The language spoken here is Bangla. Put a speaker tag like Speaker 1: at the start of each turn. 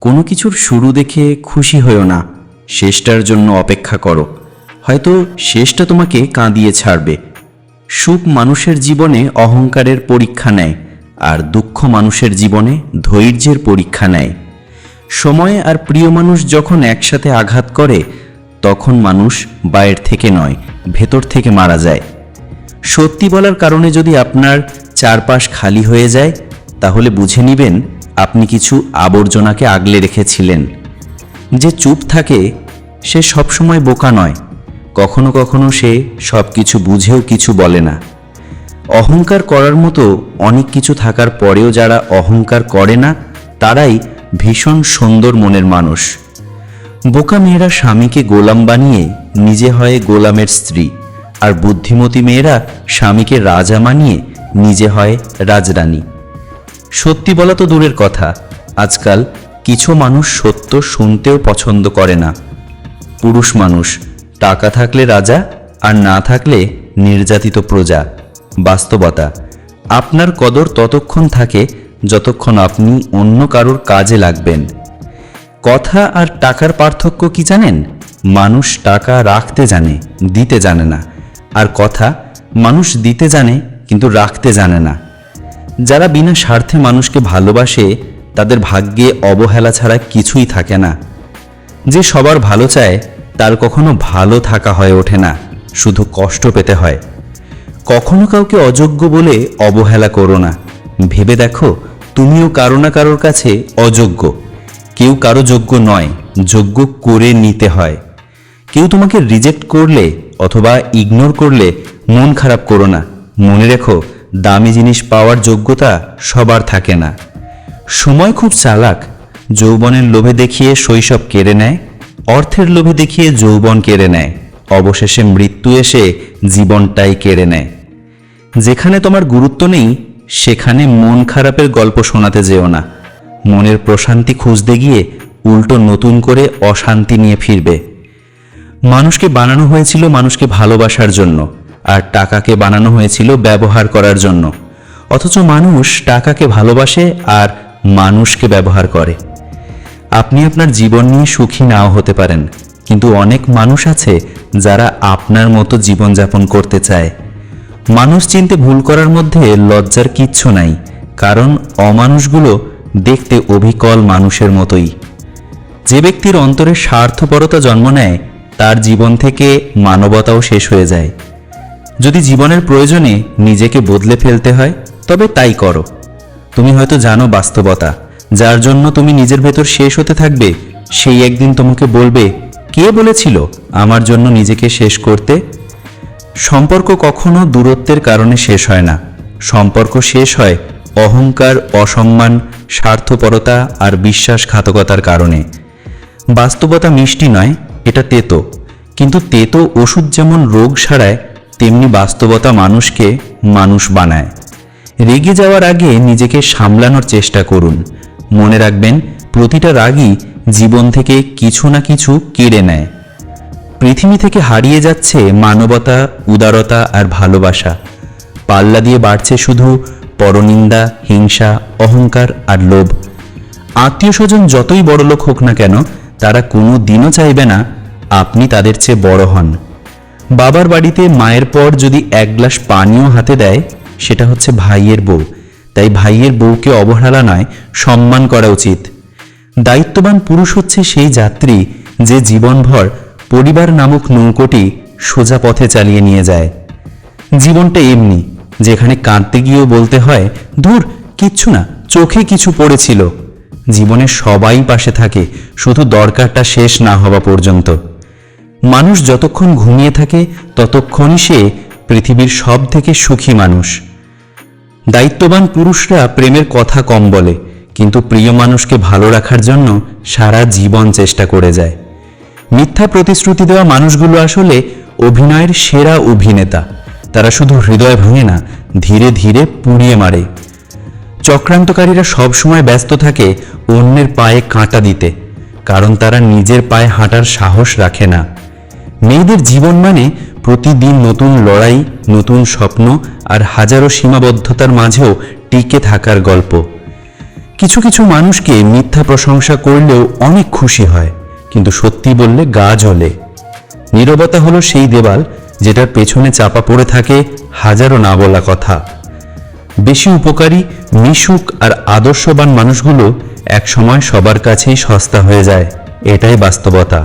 Speaker 1: কোনো কিছুর শুরু দেখে খুশি হয়েও না। শেষটার জন্য অপেক্ষা করো। হয়তো শেষটা তোমাকে কাঁদিয়ে ছাড়বে। সুখ মানুষের জীবনে অহংকারের পরীক্ষা নেয়, আর দুঃখ মানুষের জীবনে ধৈর্যের পরীক্ষা নেয়। সময় আর প্রিয় মানুষ যখন একসাথে আঘাত করে, তখন মানুষ বাইরে থেকে নয়, ভেতর থেকে মারা যায়। সত্যি বলার কারণে যদি আপনার চারপাশ খালি হয়ে যায়, তাহলে বুঝে নিবেন আপনি কিছু আবর্জনাকে আগলে রেখেছিলেন। যে চুপ থাকে, সে সবসময় বোকা নয়। কখনো কখনো সে সব কিছু বুঝেও কিছু বলে না। অহংকার করার মতো অনেক কিছু থাকার পরেও যারা অহংকার করে না, তারাই ভীষণ সুন্দর মনের মানুষ। বোকা মেয়েরা স্বামীকে গোলাম বানিয়ে নিজে হয় গোলামের স্ত্রী, আর বুদ্ধিমতী মেয়েরা স্বামীকে রাজা মানিয়ে নিজে হয় রাজরানী। সত্যি বলা তো দূরের কথা, আজকাল কিছু মানুষ সত্য শুনতেও পছন্দ করে না। পুরুষ মানুষ, টাকা থাকলে রাজা আর না থাকলে নির্যাতিত প্রজা। বাস্তবতা, আপনার কদর ততক্ষণ থাকে যতক্ষণ আপনি অন্য কারোর কাজে লাগবেন। কথা আর টাকার পার্থক্য কি জানেন? মানুষ টাকা রাখতে জানে, দিতে জানে না। আর কথা, মানুষ দিতে জানে, কিন্তু রাখতে জানে না। যারা বিনা স্বার্থে মানুষকে ভালোবাসে, তাদের ভাগ্যে অবহেলা ছাড়া কিছুই থাকে না। যে সবার ভালো চায়, তার কখনো ভালো থাকা হয়ে ওঠে না, শুধু কষ্ট পেতে হয়। কখনো কাউকে অযোগ্য বলে অবহেলা করো না। ভেবে দেখো, তুমিও কারও না কারোর কাছে অযোগ্য। কেউ কারও যোগ্য নয়, যোগ্য করে নিতে হয়। কেউ তোমাকে রিজেক্ট করলে অথবা ইগনোর করলে মন খারাপ করো না। মনে রেখো দামি জিনিস পাওয়ার যোগ্যতা সবার থাকে না। সময় খুব চালাক, যৌবনের লোভে দেখিয়ে শৈশব কেড়ে নেয়, অর্থের লোভে দেখিয়ে যৌবন কেড়ে নেয়, অবশেষে মৃত্যু এসে জীবনটাই কেড়ে নেয়। যেখানে তোমার গুরুত্ব নেই, সেখানে মন খারাপের গল্প শোনাতে যেও না। মনের প্রশান্তি খুঁজতে গিয়ে উল্টো নতুন করে অশান্তি নিয়ে ফিরবে। মানুষকে বানানো হয়েছিল মানুষকে ভালোবাসার জন্য। আর টাকাকে বানানো হয়েছিল ব্যবহার করার জন্য। অথচ মানুষ টাকাকে ভালোবাসে আর মানুষকে ব্যবহার করে। আপনি আপনার জীবন নিয়ে সুখী নাও হতে পারেন, কিন্তু অনেক মানুষ আছে যারা আপনার মতো জীবনযাপন করতে চায়। মানুষ চিনতে ভুল করার মধ্যে লজ্জার কিচ্ছু নাই, কারণ অমানুষগুলো দেখতে অবিকল মানুষের মতোই। যে ব্যক্তির অন্তরে স্বার্থপরতা জন্ম নেয়, তার জীবন থেকে মানবতাও শেষ হয়ে যায়। যদি জীবনের প্রয়োজনে নিজেকে বদলে ফেলতে হয়, তবে তাই করো। তুমি হয়তো জানো বাস্তবতা, যার জন্য তুমি নিজের ভেতর শেষ হতে থাকবে, সেই একদিন তোমাকে বলবে, কে বলেছিল আমার জন্য নিজেকে শেষ করতে? সম্পর্ক কখনো দূরত্বের কারণে শেষ হয় না। সম্পর্ক শেষ হয় অহংকার, অসম্মান, স্বার্থপরতা আর বিশ্বাসঘাতকতার কারণে। বাস্তবতা মিষ্টি নয়, এটা তেতো। কিন্তু তেতো ওষুধ যেমন রোগ সারায় তেমনি বাস্তবতা মানুষকে মানুষ বানায়। রেগে যাওয়ার আগে নিজেকে সামলানোর চেষ্টা করুন। মনে রাখবেন, প্রতিটা রাগই জীবন থেকে কিছু না কিছু কেড়ে নেয়। পৃথিবী থেকে হারিয়ে যাচ্ছে মানবতা, উদারতা আর ভালোবাসা। পাল্লা দিয়ে বাড়ছে শুধু পরনিন্দা, হিংসা, অহংকার আর লোভ। আত্মীয় স্বজন যতই বড় লোক হোক না কেন, তারা কোনো দিনও চাইবে না আপনি তাদের চেয়ে বড় হন। বাবার বাড়িতে মায়ের পর যদি এক গ্লাস পানীয় হাতে দেয়, সেটা হচ্ছে ভাইয়ের বউ। তাই ভাইয়ের বউকে অবহেলা নয়, সম্মান করা উচিত। দায়িত্ববান পুরুষ হচ্ছে সেই যাত্রী যে জীবনভর পরিবার নামক নৌকোটি সোজা পথে চালিয়ে নিয়ে যায়। জীবনটা এমনি, যেখানে কাঁদতে গিয়েও বলতে হয় দূর কিচ্ছু না, চোখে কিছু পড়েছিল। জীবনে সবাই পাশে থাকে, শুধু দরকারটা শেষ না হওয়া পর্যন্ত। মানুষ যতক্ষণ ঘুমিয়ে থাকে, ততক্ষণই সে পৃথিবীর সব থেকে সুখী মানুষ। দায়িত্ববান পুরুষরা প্রেমের কথা কম বলে, কিন্তু প্রিয় মানুষকে ভালো রাখার জন্য সারা জীবন চেষ্টা করে যায়। মিথ্যা প্রতিশ্রুতি দেওয়া মানুষগুলো আসলে অভিনয়ের সেরা অভিনেতা। তারা শুধু হৃদয় ভাঙে না, ধীরে ধীরে পুড়িয়ে মারে। চক্রান্তকারীরা সবসময় ব্যস্ত থাকে অন্যের পায়ে কাঁটা দিতে, কারণ তারা নিজের পায়ে হাঁটার সাহস রাখে না। মেয়েদের জীবন মানে প্রতিদিন নতুন লড়াই, নতুন স্বপ্ন আর হাজারো সীমাবদ্ধতার মাঝেও টিকে থাকার গল্প। কিছু কিছু মানুষকে মিথ্যা প্রশংসা করলেও অনেক খুশি হয়, কিন্তু সত্যি বললে গা জ্বলে। নীরবতা হলো সেই দেওয়াল যেটার পেছনে চাপা পড়ে থাকে হাজারো না বলা কথা। বেশি উপকারী, মিশুক আর আদর্শবান মানুষগুলো একসময় সবার কাছেই সস্তা হয়ে যায়, এটাই বাস্তবতা।